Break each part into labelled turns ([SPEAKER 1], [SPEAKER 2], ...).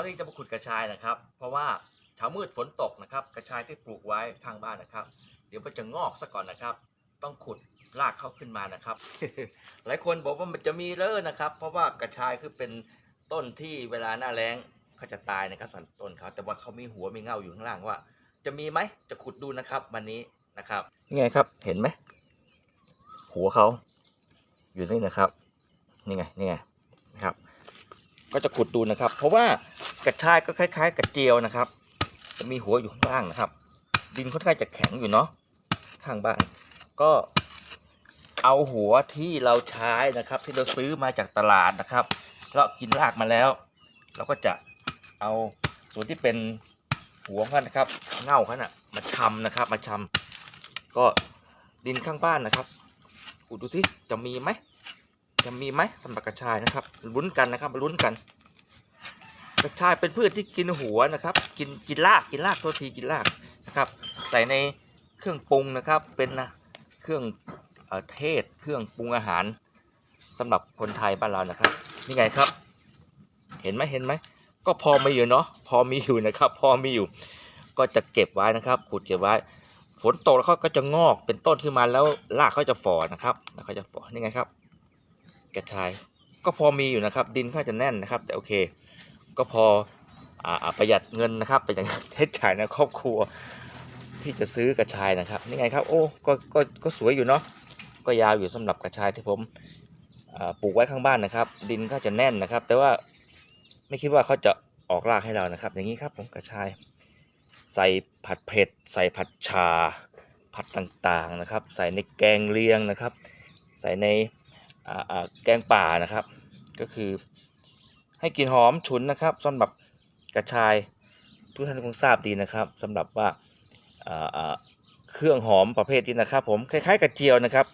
[SPEAKER 1] านี้จะมาขุดกระชายนะครับ เพราะว่าเช้ามืดฝนตกนะครับ กระชายที่ปลูกไว้ข้างบ้านนะครับ เดี๋ยวมันจะงอกซะก่อนนะครับ ต้องขุดรากเข้าขึ้นมานะครับ หลายคนบอกว่ามันจะมีเลอนะครับ เพราะว่ากระชายคือเป็นต้นที่เวลาหน้าแล้งเขาจะตายนะครับส่วนต้นเขาแต่ว่าเขามีหัวมีเงาอยู่ข้างล่างว่า จะมีไหมจะขุดดูนะครับวันนี้นะครับนี่ไงครับเห็นไหมหัวเขาอยู่นี่นะครับนี่ไงนี่ไงนะครับ ก็จะขุดดูนะครับ เพราะว่า กระชายก็คล้าย ๆ กระเจียวนะครับ จะมีหัวอยู่ข้างล่างนะครับ ดินค่อนข้างจะแข็งอยู่เนาะข้างบ้าน ก็เอาหัวที่เราใช้นะครับ ที่เราซื้อมาจากตลาดนะครับเรากินรากมาแล้ว เราก็จะเอาส่วนที่เป็นหัวเขานะครับเง่าเขาน่ะมาชำนะครับ มาชำก็ดินข้างบ้านนะครับอุดดูที่จะมีไหมจะมีไหมสำหรับกระชายนะครับลุ้นกันนะครับมาลุ้นกัน กระชายเป็นพืชที่กินหัวนะครับ กินกินรากกินรากตัวทีกินรากนะครับ ใส่ในเครื่องปรุงนะครับ เป็นนะเครื่องเอเทศเครื่องปรุงอาหารสำหรับคนไทยบ้านเรานะครับนี่ไงครับ เห็นไหมเห็นไหมก็พอมีอยู่เนาะพอมีอยู่นะครับ พอมีอยู่ ก็จะเก็บไว้นะครับขุดเก็บไว้ฝนตกแล้วเขาก็จะงอกเป็นต้นขึ้นมาแล้วรากเขาจะฝ่อนะครับแล้วเขาจะฝ่อนี่ไงครับ กระชาย ก็พอมีอยู่นะครับ ดินเขาจะแน่นนะครับ แต่โอเค ก็พออประหยัดเงินนะครับประหยัดใช้จ่ายในครอบครัวที่จะซื้อกระชายนะครับนี่ไงครับโอ้ก็ก็ก็สวยอยู่เนาะก็ยาวอยู่สำหรับกระชายที่ผมปลูกไว้ข้างบ้านนะครับ ดินก็จะแน่นนะครับ แต่ว่าไม่คิดว่าเขาจะออกรากให้เรานะครับ อย่างนี้ครับผมกระชาย ใส่ผัดเผ็ด ใส่ผัดชา ผัดต่างๆนะครับ ใส่ในแกงเลียงนะครับ ใส่ในแกงป่านะครับ ก็คือ ให้กลิ่นหอมฉุนนะครับสำหรับกระชายทุกท่านคงทราบดีนะครับสำหรับว่าเครื่องหอมประเภทนี้นะครับ ผมคล้ายๆกระเจียวนะครับ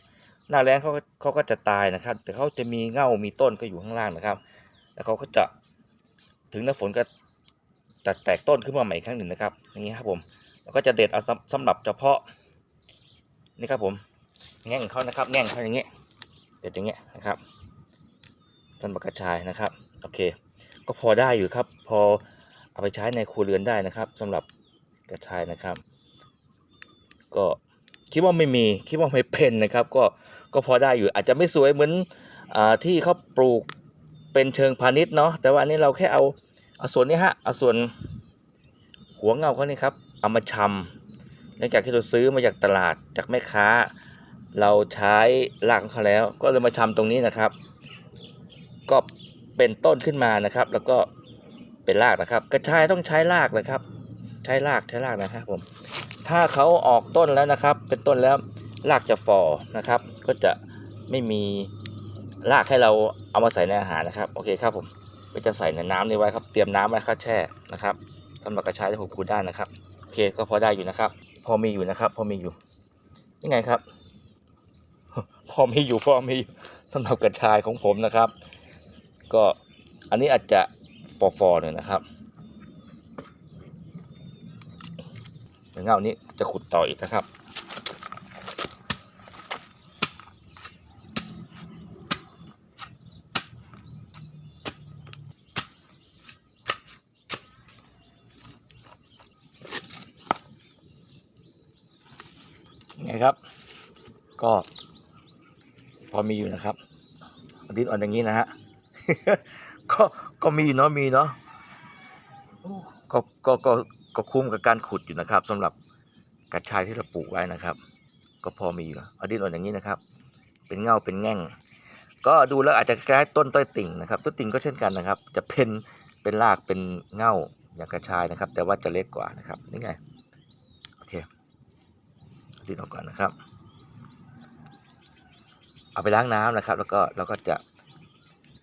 [SPEAKER 1] หน้าแรงเขาเขาก็จะตายนะครับ แต่เขาจะมีเง่ามีต้นก็อยู่ข้างล่างนะครับ แล้วเขาก็จะถึงหน้าฝนก็จะแตกต้นขึ้นมาใหม่อีกครั้งหนึ่งนะครับ อย่างนี้ครับผมแล้วก็จะเด็ดเอาสำสำหรับเฉพาะนี่ครับผมแง่งเขานะครับแง่งเขาอย่างนี้เด็ดอย่างเงี้ยนะครับต้นบักกระชายนะครับ โอเค ก็พอได้อยู่ครับ พอเอาไปใช้ในครัวเรือนได้นะครับสำหรับกระชายนะครับ ก็คิดว่าไม่มีคิดว่าไม่เป็นนะครับ ก็ก็พอได้อยู่อาจจะไม่สวยเหมือนอที่เขาปลูกเป็นเชิงพาณิชย์เนาะแต่ว่าอันนี้เราแค่เอาเอาส่วนนี้ฮะเอาส่วนหัวเงาเขานี่ครับเอามาชำหลังจากที่เราซื้อมาจากตลาดจากแม่ค้า เราใช้รากของเขาแล้ว ก็เลยมาชำตรงนี้นะครับ ก็ เป็นต้นขึ้นมานะครับ แล้วก็เป็นรากนะครับ กระชายต้องใช้รากนะครับ ใช้รากใช้รากนะครับผมถ้าเขาออกต้นแล้วนะครับ เป็นต้นแล้วรากจะฝ่อนะครับ ก็จะไม่มีรากให้เราเอามาใส่ในอาหารนะครับโอเคครับผมก็จะใส่ในน้ำนี้ไว้ครับ เตรียมน้ำไว้ครับแช่นะครับสำหรับกระชายที่ผมคูดได้นะครับโอเคก็พอได้อยู่นะครับ พอมีอยู่นะครับ พอมีอยู่ยังไงครับ พอมีอยู่พอมีอยู่สำหรับกระชายของผมนะครับ ก็อันนี้อาจจะฟอฟอๆหน่อยนะครับเดี๋ยวเงานี้จะขุดต่ออีกนะครับไงครับ ก็พอมีอยู่นะครับดินอ่อนอย่างนี้นะฮะ ก็ก็มีเนาะมีเนาะก็ก็ก็ก็คุ้มกับการขุดอยู่นะครับสำหรับกระชายที่เราปลูกไว้นะครับ ก็พอมีอยู่เอาดินอ่อนอย่างนี้นะครับ เป็นเง่าเป็นแง่ง ก็ดูแล้วอาจจะคล้ายต้นต้อยติ่งนะครับต้นติ่งก็เช่นกันนะครับ จะเป็นเป็นรากเป็นเง่าอย่างกระชายนะครับ แต่ว่าจะเล็กกว่านะครับนี่ไงโอเคเอาดินออกก่อนนะครับ เอาไปล้างน้ำนะครับ แล้วก็เราก็จะ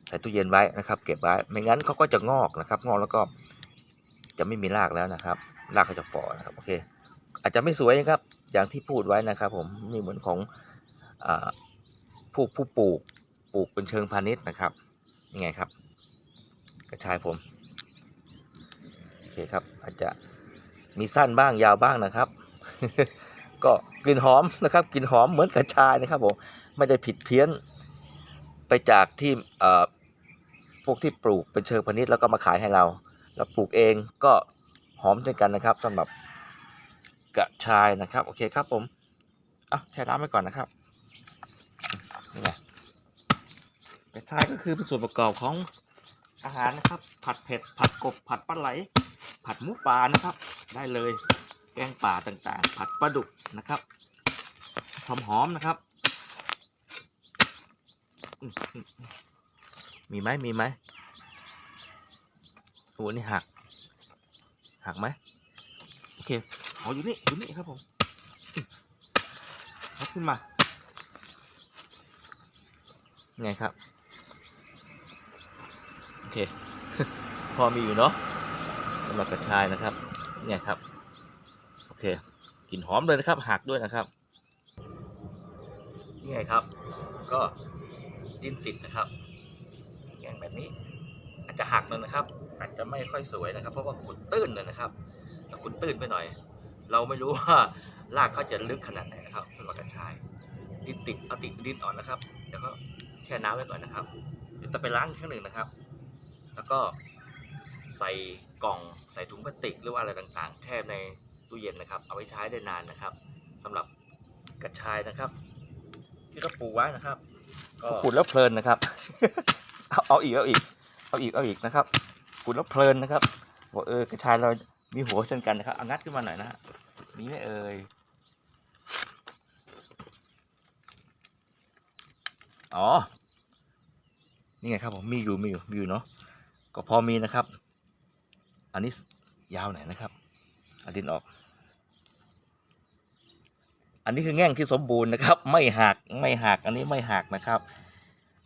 [SPEAKER 1] ใส่ตู้เย็นไว้นะครับ เก็บไว้ไม่งั้นเขาก็จะงอกนะครับ งอกแล้วก็จะไม่มีรากแล้วนะครับ รากเขาจะฝ่อนะครับโอเค อาจจะไม่สวยนะครับ อย่างที่พูดไว้นะครับ ผมนี่เหมือนของอผู้ผู้ปลูกปลูกเป็นเชิงพาณิชย์นะครับยังไงครับ กระชายผมโอเคครับ อาจจะมีสั้นบ้างยาวบ้างนะครับ ก็กลิ่นหอมนะครับกลิ่นหอมเหมือนกระชายนะครับผมไม่ได้ผิดเพี้ยน ไปจากที่พวกที่ปลูกเป็นเชิงพาณิชย์แล้วก็มาขายให้เรา เราปลูกเองก็หอมเช่นกันนะครับสำหรับกระชายนะครับโอเคครับผมอะแช่น้ำไว้ก่อนนะครับนี่ไงกระชายก็คือเป็นส่วนประกอบของอาหารนะครับ ผัดเผ็ดผัดกบผัดปลาไหล ผัดหมูปลานะครับ ได้เลยแกงป่าต่างๆ ผัดปลาดุกนะครับหอมหอมๆนะครับ มีไหมมีไหมโอ้นี่หัก หักไหมโอเคอ๋ออยู่นี่อยู่นี่ครับผมขึ้นมาไงครับ โอเค พอมีอยู่เนาะสำหรับกระชายนะครับเนี่ยครับ โอเคกลิ่นหอมเลยนะครับหักด้วยนะครับนี่ไงครับ ก็ ดินติดนะครับแกงแบบนี้อาจจะหักหน่อยนะครับ อาจจะไม่ค่อยสวยนะครับ เพราะว่าขุดตื้นเลยนะครับถ้าขุดตื้นไปหน่อย เราไม่รู้ว่ารากเขาจะลึกขนาดไหนนะครับสำหรับกระชาย ดินติดเอาติดดินอ่อนนะครับเดี๋ยวก็แช่น้ำไว้ก่อนนะครับเดี๋ยวจะไปล้างครั้งหนึ่งนะครับ แล้วก็ใส่กล่องใส่ถุงพลาสติกหรือว่าอะไรต่างๆแช่ในตู้เย็นนะครับ เอาไว้ใช้ได้นานนะครับสำหรับกระชายนะครับ ที่เราปลูกไว้นะครับ ขุดแล้วเพลินนะครับ เอาเอาอีกเอาอีก เอาอีกเอาอีกนะครับขุดแล้วเพลินนะครับบอกเออกระชายเรามีหัวเช่นกันนะครับเอางัดขึ้นมาหน่อยนะฮะมีไหมเอ่ยอ๋อ นี่ไงครับผมมีอยู่มีอยู่มีอยู่เนาะก็พอมีนะครับ อันนี้ยาวหน่อยนะครับอดินออก อันนี้คือแง่งที่สมบูรณ์นะครับ ไม่หักไม่หักอันนี้ไม่หักนะครับ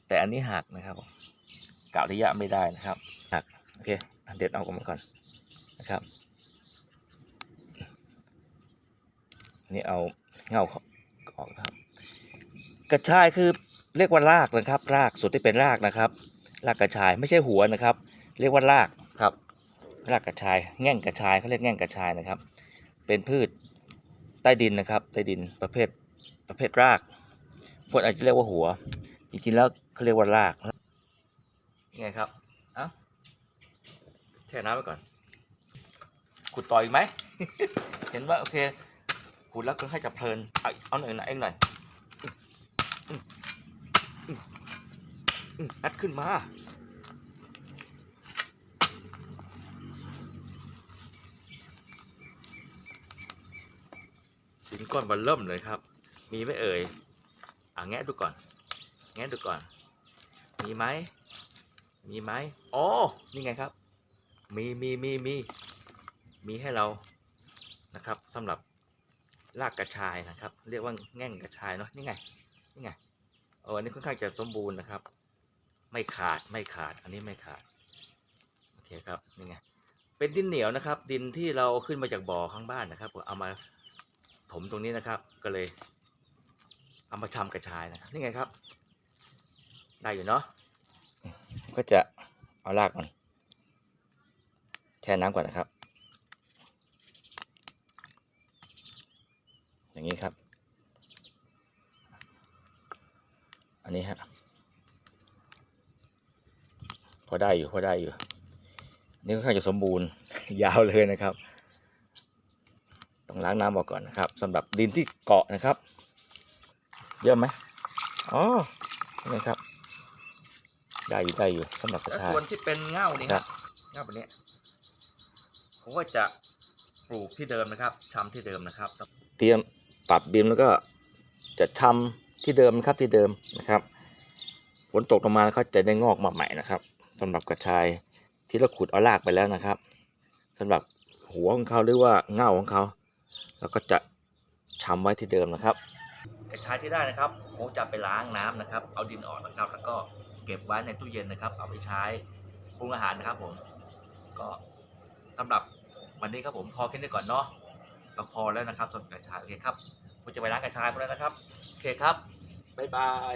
[SPEAKER 1] แต่อันนี้หักนะครับกะระยะไม่ได้นะครับหักโอเคเด็ดเอาออกมาก่อนนะครับนนี่เอาเงาเขาออกนะครับ กระชายคือเรียกว่ารากนะครับ รากส่วนที่เป็นรากนะครับ รากกระชายไม่ใช่หัวนะครับ เรียกว่ารากครับ รากกระชาย แง่งกระชายเขาเรียกแง่งกระชายนะครับ เป็นพืช ใต้ดินนะครับ ใต้ดินประเภทประเภทรากคนอาจจะเรียกว่าหัว จริงๆแล้วเขาเรียกว่ารากไงครับอ้าแช่น้ำไว้ก่อนขุดต่ออีกไหม เห็นว่าโอเคขุดแล้วก็ให้จับเพลิน เอาเอาหน่อยนะเองหน่อยอัดขึ้นมา ก้อนบอลเริ่มเลยครับ มีไหมเอ่ยอะแงะดูก่อน แงะดูก่อน มีไหมมีไหมอ๋อนี่ไงครับ มีมีมีมีมีให้เรานะครับสำหรับรากกระชายนะครับ เรียกว่าแง่งกระชายเนาะนี่ไงนี่ไงเอออันนี้ค่อนข้างจะสมบูรณ์นะครับ ไม่ขาดไม่ขาดอันนี้ไม่ขาดโอเคครับนี่ไงเป็นดินเหนียวนะครับ ดินที่เราขึ้นมาจากบ่อข้างบ้านนะครับเอามา ถมตรงนี้นะครับ ก็เลยเอามาทำกระชายนะครับนี่ไงครับ ได้อยู่เนาะก็จะเอารากมันแช่น้ำก่อนนะครับ อย่างนี้ครับ อันนี้ฮะพอได้อยู่พอได้อยู่ นี่ค่อนข้างจะสมบูรณ์ ยาวเลยนะครับ ล้างน้ำออกก่อนนะครับสำหรับดินที่เกาะนะครับ เยอะไหมอ๋อนี่ครับ ได้อยู่ได้อยู่สำหรับกระชาย
[SPEAKER 2] ส่วนที่เป็นเง่านี่
[SPEAKER 1] ค
[SPEAKER 2] ค
[SPEAKER 1] รั
[SPEAKER 2] รับบเง่าแบบนี้ผมก็จะปลูกที่เดิมนะครับชำที่เดิมนะครับ
[SPEAKER 1] เตรียมปรับดินแล้วก็จะทำที่เดิมนะครับที่เดิมนะครับฝนตกลงมาเขาจะได้งอกมาใหม่นะครับสำหรับกระชายที่เราขุดเอารากไปแล้วนะครับสำหรับหัวของเขาหรือว่าเง่าของเขา เราก็จะชำไว้ที่เดิมนะครับ
[SPEAKER 2] กระชายที่ได้นะครับผมจะไปล้างน้ำนะครับ เอาดินออกนะครับ แล้วก็เก็บไว้ในตู้เย็นนะครับ เอาไปใช้ปรุงอาหารนะครับ ผมก็สำหรับวันนี้ครับผมพอแค่นี้ก่อนเนาะก็พอแล้วนะครับสำหรับกระชายโอเคครับผมจะไปล้างกระชายไปแล้วนะครับโอเคครับบ๊ายบาย